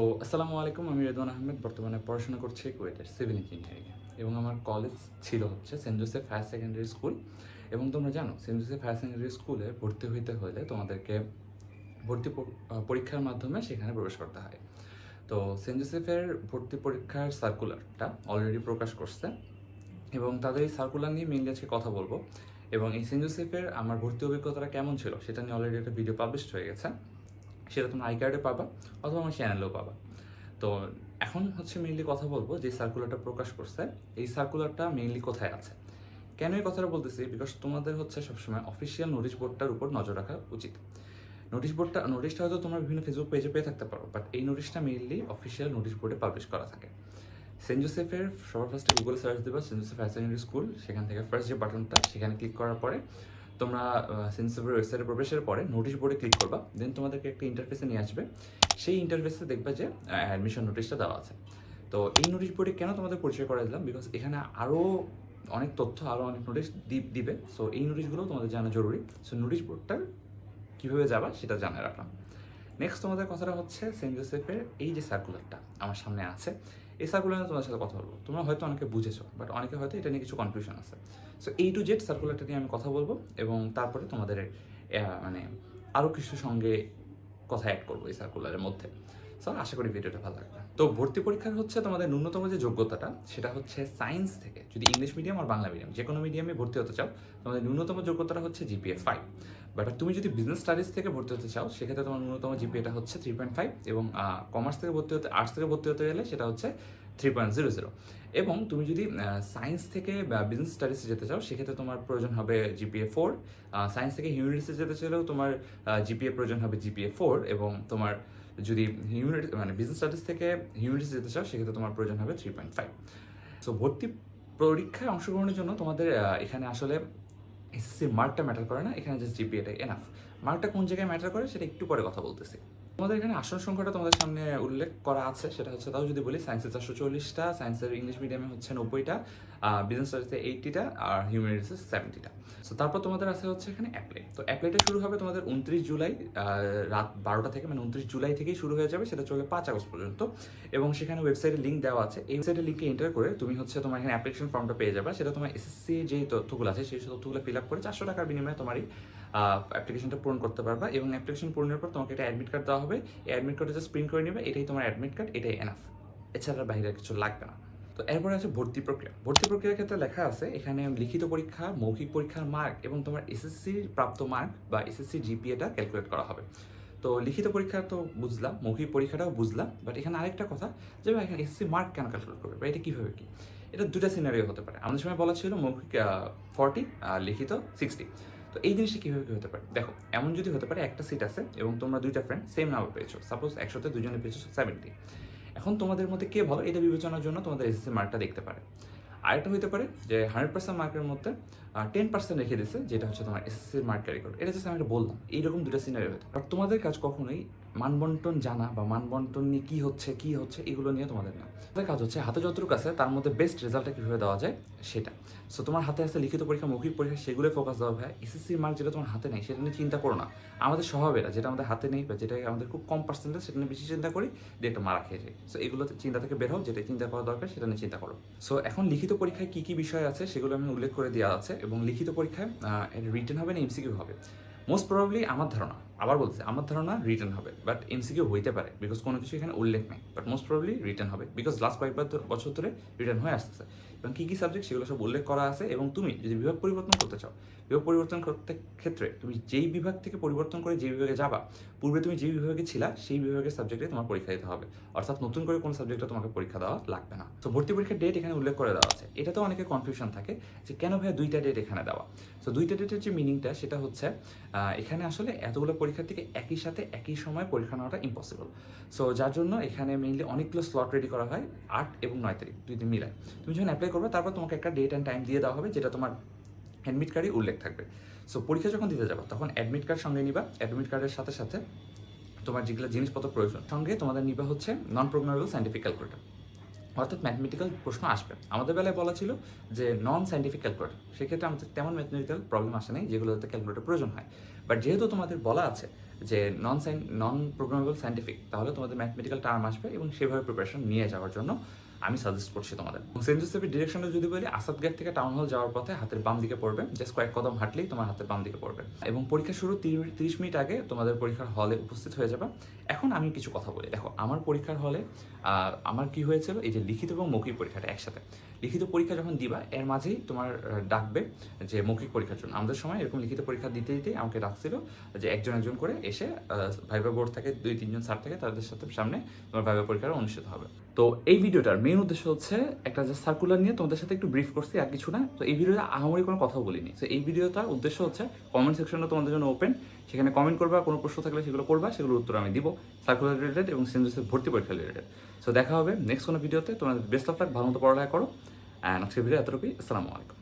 তো আসসালামু আলাইকুম, আমি রেদওয়ান আহমেদ। বর্তমানে পড়াশোনা করছি কুয়েটের সিভিল ইঞ্জিনিয়ারিংয়ে এবং আমার কলেজ ছিল হচ্ছে saint Joseph higher secondary school এবং তোমরা জানো সেন্ট জোসেফ হায়ার সেকেন্ডারি স্কুলে ভর্তি হইতে হলে তোমাদেরকে ভর্তি পরীক্ষার মাধ্যমে সেখানে প্রবেশ করতে হয়। তো সেন্ট জোসেফের ভর্তি পরীক্ষার সার্কুলারটা অলরেডি প্রকাশ করছে এবং তাদের এই সার্কুলার নিয়ে মেনলি আজকে কথা বলব এবং এই সেন্ট জোসেফের আমার ভর্তি অভিজ্ঞতাটা কেমন ছিল সেটা নিয়ে অলরেডি একটা ভিডিও পাবলিশ হয়ে গেছে। সেটা তোমরা আই কার্ডে পাবা অথবা আমার চ্যানেলেও পাবা। তো এখন হচ্ছে মেইনলি কথা বলব যে সার্কুলারটা প্রকাশ করছে, এই সার্কুলারটা মেইনলি কোথায় আছে? কেন এই কথাটা বলতেছি? বিকজ তোমাদের হচ্ছে সবসময় অফিসিয়াল নোটিশ বোর্ডটার উপর নজর রাখা উচিত। নোটিশ বোর্ডটা নোটিশটা হয়তো তোমরা বিভিন্ন ফেসবুক পেজে পেয়ে থাকতে পারো বাট এই নোটিশটা মেইনলি অফিসিয়াল নোটিশ বোর্ডে পাবলিশ করা থাকে। সেন্ট জোসেফের সবার ফার্স্টে গুগলে সার্চ দেবা, saint Joseph higher secondary school সেখান থেকে ফার্স্ট যে বাটনটা সেখানে ক্লিক করার পরে তোমরা সেন্সিভের ওয়েবসাইটে প্রবেশের পরে নোটিশ বোর্ডে ক্লিক করবা দেন তোমাদেরকে একটা ইন্টারফেসে নিয়ে আসবে। সেই ইন্টারফেসে দেখবে যে অ্যাডমিশন নোটিশটা দেওয়া আছে। তো এই নোটিশ বোর্ডে কেন তোমাদের পরিচয় করে দিলাম? বিকজ এখানে আরও অনেক তথ্য আরও অনেক নোটিশ দিবে। সো এই নোটিশগুলো তোমাদের জানা জরুরি। সো নোটিশ বোর্ডটা কীভাবে যাবা সেটা জানায় রাখলাম। নেক্সট তোমাদের কথাটা হচ্ছে সেন্ট জোসেফের এই যে সার্কুলারটা আমার সামনে আছে। এই সার্কুলার নিয়ে তোমাদের সাথে কথা বলব। তোমরা হয়তো অনেকে বুঝেছ বাট অনেকে হয়তো এটা নিয়ে কিছু কনফিউশন আছে। সো এই টু জেড সার্কুলারটা নিয়ে আমি কথা বলব এবং তারপরে তোমাদের মানে আরও কিছু সঙ্গে কথা অ্যাড করব এই সার্কুলারের মধ্যে। সো আশা করি ভিডিওটা ভালো লাগবে। তো ভর্তি পরীক্ষার হচ্ছে তোমাদের ন্যূনতম যে যোগ্যতাটা, সেটা হচ্ছে সায়েন্স থেকে। যদি ইংলিশ মিডিয়াম আর বাংলা মিডিয়াম যে কোনো মিডিয়ামে ভর্তি হতে চাও, তোমাদের ন্যূনতম যোগ্যতাটা হচ্ছে জিপিএ ফাইভ বাট তুমি যদি বিজনেস স্টাডিজ থেকে ভর্তি হতে চাও, সেক্ষেত্রে তোমার ন্যূনতম জিপিএটা হচ্ছে থ্রি পয়েন্ট ফাইভ এবং কমার্স থেকে ভর্তি হতে আর্টস থেকে ভর্তি হতে গেলে সেটা হচ্ছে থ্রি পয়েন্ট জিরো জিরো এবং তুমি যদি সায়েন্স থেকে বিজনেস স্টাডিজে যেতে চাও, সেক্ষেত্রে তোমার প্রয়োজন হবে জিপিএ ফোর সায়েন্স থেকে হিউম্যানিটিসে যেতে চাইলেও তোমার জিপিএ প্রয়োজন হবে জিপিএ ফোর এবং তোমার যদি হিউম্যানিটি মানে বিজনেস স্টাডিজ থেকে হিউম্যানিটিসে যেতে চাও, সেক্ষেত্রে তোমার প্রয়োজন হবে থ্রি পয়েন্ট ফাইভ সো ভর্তি পরীক্ষায় অংশগ্রহণের জন্য তোমাদের এখানে আসলে এসএসসির মার্কটা ম্যাটার করে না। এখানে জাস্ট জিপিএটাই এনাফ মার্কটা কোন জায়গায় ম্যাটার করে, সেটা একটু পরে কথা বলতেছি। তোমাদের এখানে আসন সংখ্যাটা তোমাদের সামনে উল্লেখ করা আছে, সেটা হচ্ছে তাও যদি বলি সায়েন্সের চারশো চল্লিশটা সায়েন্সের ইংলিশ মিডিয়ামে হচ্ছে নব্বইটা বিজনেস স্টাডিজে এইটিটা আর হিউম্যানিটিসে সেভেন্টিটা সো তারপর তোমাদের আছে হচ্ছে এখানে অ্যাপ্লাই তো অ্যাপ্লাইটা শুরু হবে তোমাদের উনত্রিশ জুলাই রাত বারোটা থেকে মানে উনত্রিশ জুলাই থেকেই শুরু হয়ে যাবে, সেটা চলবে পাঁচ আগস্ট পর্যন্ত। এবং সেখানে ওয়েবসাইটের লিঙ্ক দেওয়া আছে। এই ওয়েবসাইটের লিঙ্কে এন্টার করে তুমি হচ্ছে তোমার এখানে অ্যাপ্লিকেশন ফর্মটা পেয়ে যাবে। সেটা তোমার এসএসসি যে তথ্যগুলো আছে, সেই তথ্যগুলো ফিল আপ করে চারশো টাকার বিনিময়ে তোমার এই অ্যাপ্লিকেশনটা পূরণ করতে পারবা। এবং অ্যাপ্লিকেশন পূরণের পর তোমাকে একটা অ্যাডমিট কার্ড দেওয়া হবে। এই অ্যাডমিট কার্ডটা জাস্ট প্রিন্ট করে নেবে, এটাই তোমার অ্যাডমিট কার্ড এটাই এনাফ এছাড়া বাইরে কিছু লাগবে না। তো এরপরে আছে ভর্তি প্রক্রিয়া। ভর্তি প্রক্রিয়ার ক্ষেত্রে লেখা আছে, এখানে লিখিত পরীক্ষা, মৌখিক পরীক্ষার মার্ক এবং তোমার এসএসসির প্রাপ্ত মার্ক বা এসএসসি জিপিএটা ক্যালকুলেট করা হবে। তো লিখিত পরীক্ষা তো বুঝলাম, মৌখিক পরীক্ষাটাও বুঝলাম বাট এখানে আরেকটা কথা যে এখানে এসএসসি মার্ক কেন ক্যালকুলেট করবে বা এটা কীভাবে কি? এটা দুটা সিনারিও হতে পারে। আমাদের সময় বলা ছিল মৌখিক ফর্টি আর লিখিত সিক্সটি তো এই জিনিসটা কীভাবে কী হতে পারে? দেখো, এমন যদি হতে পারে একটা সিট আছে এবং তোমরা দুইটা ফ্রেন্ড সেম নাম্বার পেয়েছ। সাপোজ একসাথে দুজনে পেয়েছ সেভেন্টি এখন তোমাদের মধ্যে কে ভালো এটা বিবেচনার জন্য তোমাদের এসএসসি মার্কটা দেখতে পারে। আরেকটা হতে পারে যে হান্ড্রেড পার্সেন্ট মার্কের মধ্যে টেন পার্সেন্ট রেখে দিয়েছে, যেটা হচ্ছে তোমার এসএসসির মার্ক ক্যারি করবে এটা হচ্ছে আমি বললাম, এইরকম দুটো সিনারি হতে বাট তোমাদের কাজ কখনোই মানবন্টন জানা বা মানবন্টন নিয়ে কী হচ্ছে কী হচ্ছে, এগুলো নিয়ে তোমাদের না। তোমাদের কাজ হচ্ছে হাতে যতটুকু আছে, তার মধ্যে বেস্ট রেজাল্টটা কীভাবে দেওয়া যায়, সেটা। সো তোমার হাতে আছে লিখিত পরীক্ষা, মৌখিক পরীক্ষা, সেগুলো ফোকাস দেওয়া হয় এসএসসির মার্ক যেটা তোমার হাতে নেই, সেটা নিয়ে চিন্তা করো না। আমাদের স্বভাবেরা, যেটা আমাদের হাতে নেই বা যেটা আমাদের খুব কম পার্সেন্টেজ সেটা নিয়ে বেশি চিন্তা করি, দিয়ে একটা মারা খেয়ে যাই। সো এগুলোতে চিন্তা থেকে বের হও যেটা চিন্তা করা দরকার, সেটা নিয়ে চিন্তা করো। সো এখন লিখিত পরীক্ষায় কী কী বিষয় আছে, সেগুলো আমি উল্লেখ করে দেওয়া আছে, এবং লিখিত পরীক্ষায় রিটেন হবে না এমসিকিউ হবে। মোস্ট প্রবাবলি আমার ধারণা আবার বলছে আমার ধারণা রিটার্ন হবে বাট এমসিকিউ হইতে পারে বিকজ কোনো কিছু এখানে উল্লেখ নেই বাট মোস্ট প্রবাবলি রিটার্ন হবে বিকজ লাস্ট কয়েকবার বছর ধরে রিটার্ন হয়ে আসতেছে। এবং কী কী সাবজেক্ট সেগুলো সব উল্লেখ করা আছে, এবং তুমি যদি বিভাগ পরিবর্তন করতে চাও, বিভাগ পরিবর্তন করতে ক্ষেত্রে তুমি যেই বিভাগ থেকে পরিবর্তন করে যেই বিভাগে যাবা, পূর্বে তুমি যেই বিভাগে ছিলা, সেই বিভাগের সাবজেক্টে তোমার পরীক্ষা দিতে হবে। অর্থাৎ নতুন করে কোনো সাবজেক্টে তোমাকে পরীক্ষা দেওয়া লাগবে না। তো ভর্তি পরীক্ষার ডেট এখানে উল্লেখ করে দেওয়া আছে। এটা তো অনেকে কনফিউশন থাকে যে কেন ভাই দুইটা ডেট এখানে দেওয়া? তো দুইটা ডেটের যে মিনিংটা সেটা হচ্ছে এখানে আসলে এতগুলো পরীক্ষার থেকে একই সাথে একই সময় পরীক্ষা নেওয়াটা ইম্পসিবল সো যার জন্য এখানে মেইনলি অনেকগুলো স্লট রেডি করা হয়, আট এবং নয় তারিখ, দুই দিন মিলায়। তুমি যখন অ্যাপ্লাই করবে, তারপর তোমাকে একটা ডেট অ্যান্ড টাইম দিয়ে দেওয়া হবে, যেটা তোমার অ্যাডমিট কার্ডে উল্লেখ থাকবে। সো পরীক্ষা যখন দিতে যাবে, তখন অ্যাডমিট কার্ড সঙ্গে নিবা। অ্যাডমিট কার্ডের সাথে সাথে তোমার যেগুলো জিনিসপত্র প্রয়োজন, সঙ্গে তোমাদের নিবা হচ্ছে নন প্রোগ্রামেবল সাইন্টিফিক ক্যালকুলেটর অর্থাৎ ম্যাথমেটিক্যাল প্রশ্ন আসবে। আমাদের বেলায় বলা ছিল যে নন সাইন্টিফিক ক্যালকুলেটর সেক্ষেত্রে আমাদের তেমন ম্যাথমেটিক্যাল প্রবলেম আসে নাই, যেগুলোতে ক্যালকুলেটর প্রয়োজন হয়। বাট যেহেতু তোমাদের বলা আছে যে non sign non programmable scientific তাহলে তোমাদের ম্যাথমেটিক্যাল টার্ম আসবে এবং সেভাবে প্রিপারেশন নিয়ে যাওয়ার জন্য আমি সাজেস্ট করছি তোমাদের। সেন্ট জোসেফের ডিরেকশনে যদি বলি আসাদ গেট থেকে টাউন হল যাওয়ার পথে হাতের বাম দিকে পড়বে জাস্ট কয়েক কদম হাঁটলেই তোমার হাতের বাম দিকে পড়বে। এবং পরীক্ষা শুরু তিরিশ মিনিট আগে তোমাদের পরীক্ষার হলে উপস্থিত হয়ে যাবে। এখন আমি কিছু কথা বলি। দেখো, আমার পরীক্ষার হলে আমার কি হয়েছিল? এই যে লিখিত এবং মৌখিক পরীক্ষাটা একসাথে। লিখিত পরীক্ষা যখন দিবা, এর মাঝেই তোমার ডাকবে যে মৌখিক পরীক্ষার জন্য। আমাদের সময় এরকম লিখিত পরীক্ষা দিতে, দিতেই আমাকে ডাকছিল যে একজন একজন করে এসে ভাইবা বোর্ড থেকে দুই, তিনজন স্যার থেকে, তাদের সাথে সামনে তোমার ভাইবা পরীক্ষাটা অনুষ্ঠিত হবে। তো এই ভিডিওটার মেইন উদ্দেশ্য হচ্ছে একটা যে সার্কুলার নিয়ে তোমাদের সাথে একটু ব্রিফ করছি, আর কিছু না। তো এই ভিডিওতে আহামরি কোনো কথা বলিনি। তো এই ভিডিওটার উদ্দেশ্য হচ্ছে কমেন্ট সেকশনটা তোমাদের জন্য ওপেন সেখানে কমেন্ট করবা, কোনো প্রশ্ন থাকলে সেগুলো করবা, সেগুলোর উত্তর আমি দিব সার্কুলার রিলেটেড এবং সেন্ট্রেসের ভর্তি পরীক্ষা রিলেটেড সো দেখা হবে নেক্সট কোনো ভিডিওতে তোমাদের বেস্ট অফ লাক ভালো মতো পড়ালেখা করো। অ্যান্ড আজকের ভিডিও এতটুকুই। আসসালামু আলাইকুম।